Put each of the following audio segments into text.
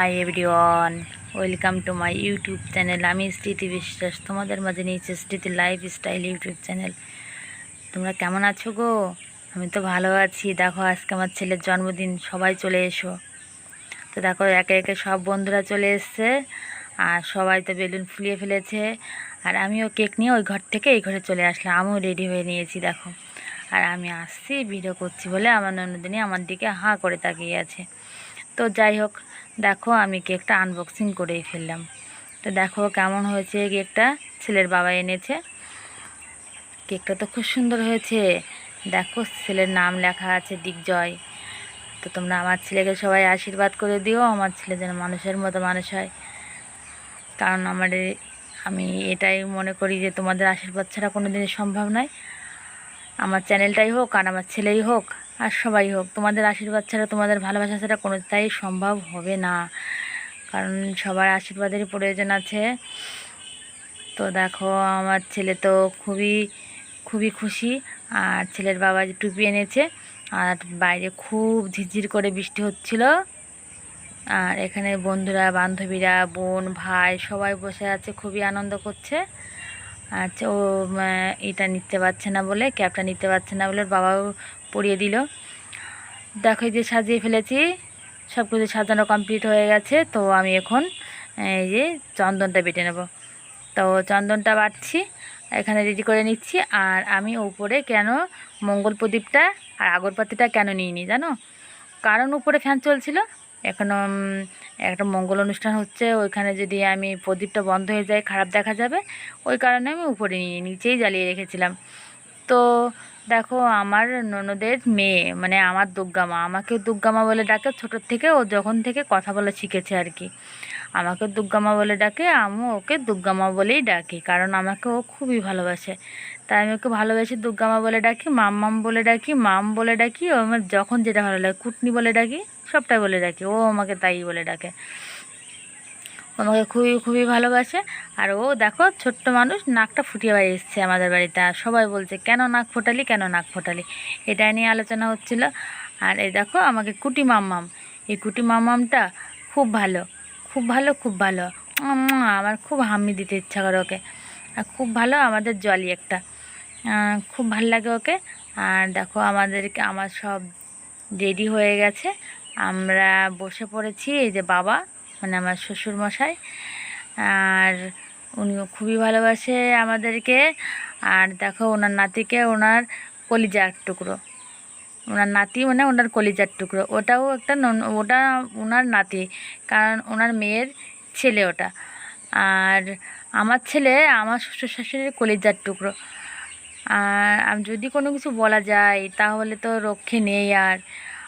Hi everyone welcome to my YouTube channel আমি স্মৃতি বিশ্বাস, তোমাদের মাঝে নিয়েছি স্মৃতি লাইফ স্টাইল ইউটিউব চ্যানেল তোমরা কেমন আছো গো? আমি তো ভালো আছি। দেখো, আজকে আমার ছেলের জন্মদিন, সবাই চলে এসো। তো দেখো, একে একে সব বন্ধুরা চলে এসছে আর সবাই তো বেলুন ফুলিয়ে ফেলেছে। আর আমিও কেক নিয়ে ওই ঘর থেকে এই ঘরে চলে আসলাম। আমিও রেডি হয়ে নিয়েছি, দেখো। আর আমি আসছি, ভিডিও করছি বলে আমার ননদিনী আমার দিকে হাঁ করে তাকিয়ে আছে। তো যাই হোক, দেখো আমি কেকটা আনবক্সিং করেই ফেললাম। তো দেখো কেমন হয়েছে কেকটা? ছেলের বাবা এনেছে। কেকটা তো খুব সুন্দর হয়েছে। দেখো ছেলের নাম লেখা আছে দিগ্জয়। তো তোমরা আমার ছেলেকে সবাই আশীর্বাদ করে দিও, আমার ছেলে যেন মানুষের মতো মানুষ হয়। কারণ আমার আমি এটাই মনে করি যে তোমাদের আশীর্বাদ ছাড়া কোনো দিনই সম্ভব নয়। আমার চ্যানেলটাই হোক আর আমার ছেলেই হোক আর সবাই হোক, তোমাদের আশীর্বাদ ছাড়া, তোমাদের ভালোবাসা ছাড়া কোনোটাই সম্ভব হবে না। কারণ সবার আশীর্বাদেরই প্রয়োজন আছে। তো দেখো, আমার ছেলে তো খুবই খুবই খুশি। আর ছেলের বাবা টুপি এনেছে, আর বাইরে খুব ঝিরঝির করে বৃষ্টি হচ্ছিল। আর এখানে বন্ধুরা, বান্ধবীরা, বোন, ভাই সবাই বসে আছে, খুবই আনন্দ করছে। আচ্ছা ও এটা নিতে পারছে না বলে, ক্যাবটা নিতে পারছে না বলে বাবাও পরিয়ে দিল। দেখো এই যে সাজিয়ে ফেলেছি সব কিছু সাজানো কমপ্লিট হয়ে গেছে, তো আমি এখন, এই যে চন্দনটা বেটে নেব। তো চন্দনটা বাটছি, এখানে রেডি করে নিচ্ছি, আর আমি উপরে কেন মঙ্গল প্রদীপটা আর আগরবাতিটা কেন নিইনি জানো? কারণ উপরে ফ্যান চলছিল, এখন একটা মঙ্গল অনুষ্ঠান হচ্ছে, ওইখানে যদি আমি প্রদীপটা বন্ধ হয়ে যায়, খারাপ দেখা যাবে, ওই কারণে আমি উপরে নিয়ে নিচেই জ্বালিয়ে রেখেছিলাম। তো দেখো, আমার ননদের মেয়ে মানে আমার দুর্গামা আমাকে দুর্গামা বলে ডাকে ছোটোর থেকে, ও যখন থেকে কথা বলা শিখেছে আর কি। আমাকে দুর্গামা বলে ডাকে আমি ওকে দুর্গামা বলেই ডাকি, কারণ আমাকে ও খুবই ভালোবাসে। তাই আমি ওকে ভালোবেসে দুর্গামা বলে ডাকি মাম মাম বলে ডাকি, মাম বলে ডাকি, ও আমার যখন যেটা ভালো লাগে, কুটনি বলে ডাকি, সবটাই বলে ডাকি, ও আমাকে তাই বলে ডাকে। আমাকে খুবই খুবই ভালোবাসে। আর ও দেখো, ছোট্ট মানুষ, নাকটা ফুটিয়ে বাড়ি এসছে আমাদের বাড়িতে। আর সবাই বলছে, কেন নাক ফোটালি, কেন নাক ফোটালি? এটা নিয়ে আলোচনা হচ্ছিল। আর এই দেখো, আমাকে কুটি মাম্মাম। এই কুটি মাম্মামটা খুব ভালো খুব ভালো খুব ভালো। আমার খুব হামি দিতে ইচ্ছা করে ওকে। আর খুব ভালো আমাদের জলই একটা। খুব ভালো লাগে ওকে। আর দেখো, আমাদেরকে, আমার সব রেডি হয়ে গেছে। আমরা বসে পড়েছি, এই যে বাবা মানে আমার শ্বশুর মশাই আর উনিও খুবই ভালোবাসে আমাদেরকে। আর দেখো, ওনার নাতিকে ওনার কলিজার টুকরো। ওনার নাতি মানে ওনার কলিজার টুকরো। ওটাও একটা ওটা ওনার নাতি, কারণ ওনার মেয়ের ছেলে ওটা। আর আমার ছেলে আমার শ্বশুর শাশুড়ির কলিজার টুকরো। আর যদি কোনো কিছু বলা যায়, তাহলে তো রক্ষে নেই আর।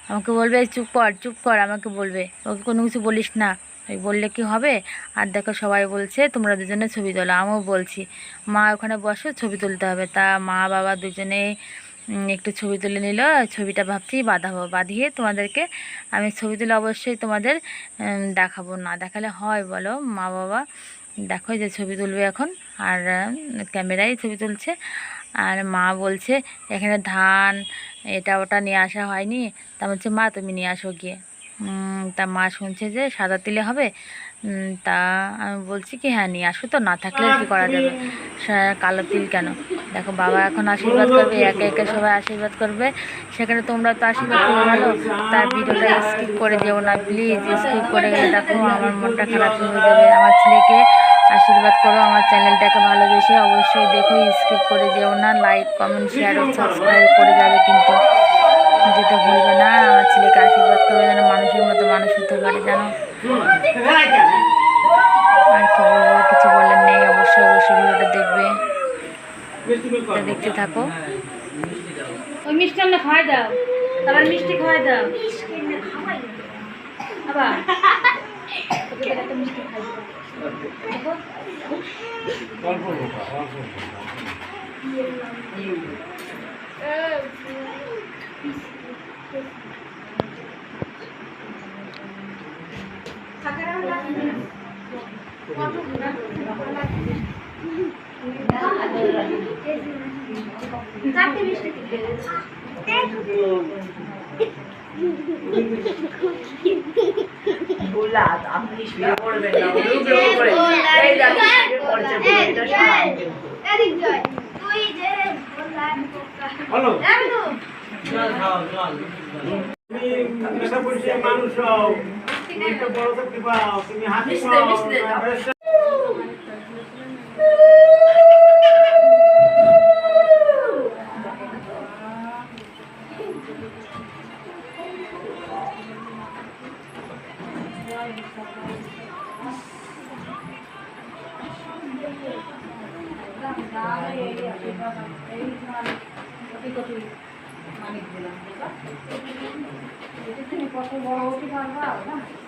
আমাকে বলবে, "এই চুপ কর চুপ কর। আমাকে বলবে, ওকে কোনো কিছু বলিস না। বললে কি হবে? আর দেখো সবাই বলছে তোমরা দুজনে ছবি তোলো। আমিও বলছি মা ওখানে বসে ছবি তুলতে হবে। তা মা বাবা দুজনেই উম, একটু ছবি তুলে নিল। ছবিটা ভাবছি বাঁধাবো বাঁধিয়ে তোমাদেরকে আমি ছবি তুলে অবশ্যই তোমাদের দেখাবো। না দেখালে হয় বলো মা বাবা? দেখো যে ছবি তুলবে এখন আর ক্যামেরায় ছবি তুলছে। আর মা বলছে এখানে ধান এটা ওটা নিয়ে আসা হয়নি। তা বলছে মা তুমি নিয়ে আসো গিয়ে। তা মা শুনছে যে সাদা তিলে হবে। তা আমি বলছি কি হ্যাঁ নিয়ে আসো তো, না থাকলে কি করা যাবে? কালো তিল কেন? দেখো, বাবা এখন আশীর্বাদ করবে, একে একে সবাই আশীর্বাদ করবে। সেখানে তোমরা তো আশীর্বাদ করে ভালো তার ভিডিওটা স্কিপ করে যেও না প্লিজ স্কিপ করে গেলে দেখো আমার মনটা খারাপ হয়ে যাবে। আমার ছেলেকে আশীর্বাদ করো, আমার চ্যানেলটাকে ভালোবেসে অবশ্যই দেখো স্কিপ করে যেও না লাইক কমেন্ট শেয়ার ও সাবস্ক্রাইব করে যাবে কিন্তু। জানো আর কি কিছু বলার নেই অবশ্যই অবশ্যই ভিডিওটা দেখবে। দেখতে থাকো। ওই মিষ্টি আমরা খাওয়াই দাও। তারপর মিষ্টি খাওয়াই দাও। আবার। মিষ্টি খাই। দাও দেখো চারটে মিষ্টি বললে আ- আপনি শুয়ে পড়বেন না। হ্যালো। তুমি নেশা পরিচয় মানুষ হও। তুমি একটা বড় চাকরি পাও তুমি হাতি পাও জানব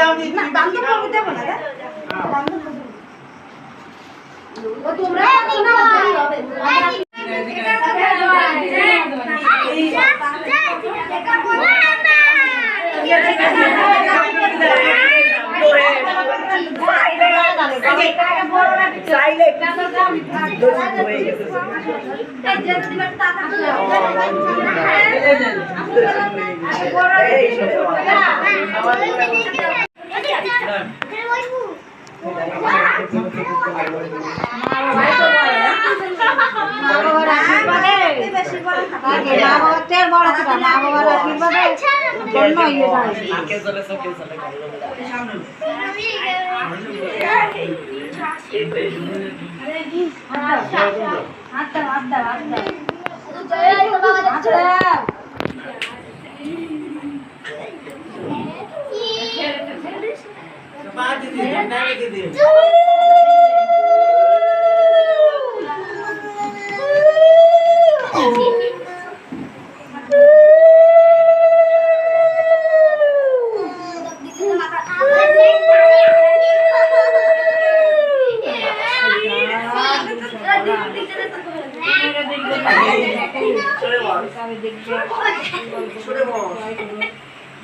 নি দাম তো বন্ধি দেব না চাইলে এই শোনো, আমার নাকে চলে চোখে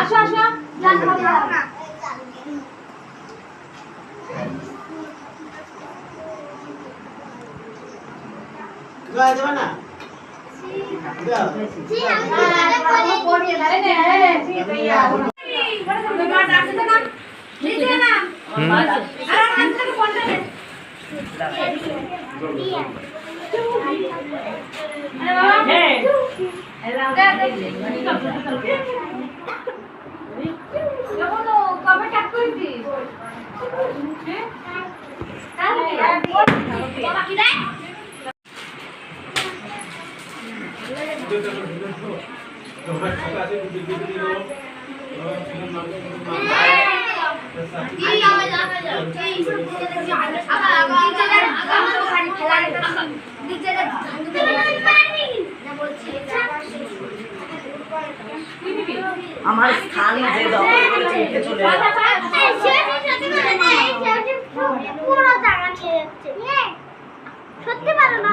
আসো আসো। গায়ে দেবে না? কবে কাট করেছিস আমার স্থান যে দখল করেছে চলে সত্যি পারো না।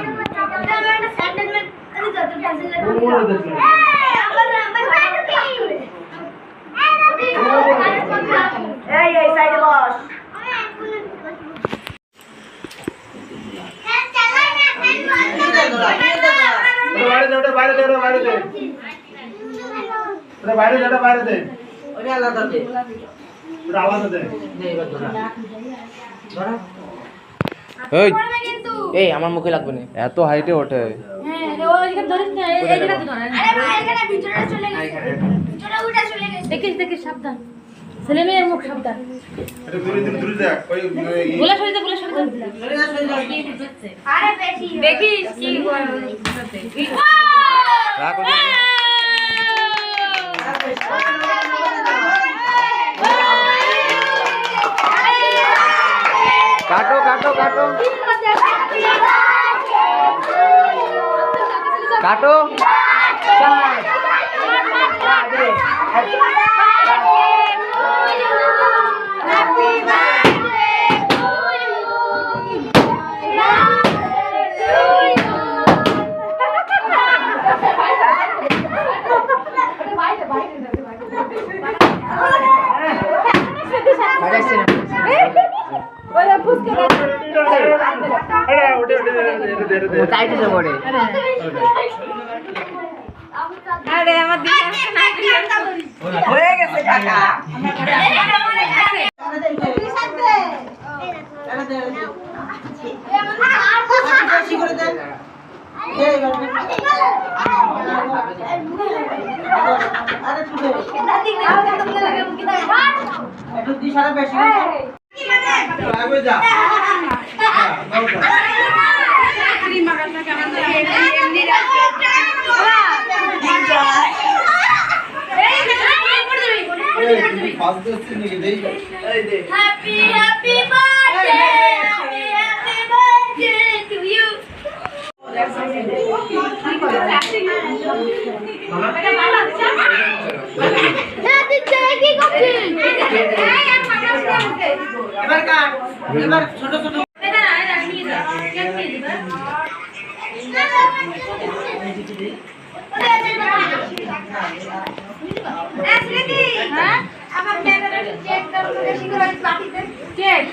এই এই আমার মুখে লাগবে না। এত হাইটে ওঠে। দেখিস দেখিস সাবধান। ছেলে মেয়ের মুখ সাবধান। বলে সরিতে বলে দেখিস কি কাটো কাটো কাটো। কাটো আরে ওটা ওটা ওটা দে দে সাইডে দে বড়ে আরে আমার দিকে হয়ে গেছে কাকা আগে যা এই তুমি ফার্স্ট দিচ্ছিস নাকি দেই এই দে Happy, happy birthday! Happy, happy birthday to you! হ্যাঁ, তুই ছেলে কি করছিস? এই, আর মাথা ঘুরে আমাকে। এবার কাট এবার ছোট ছোট এই, স্মৃতি, হ্যাঁ? আমার মেয়েদের একটু check দাও তো বেশি করে ওই বাটিতে। কেক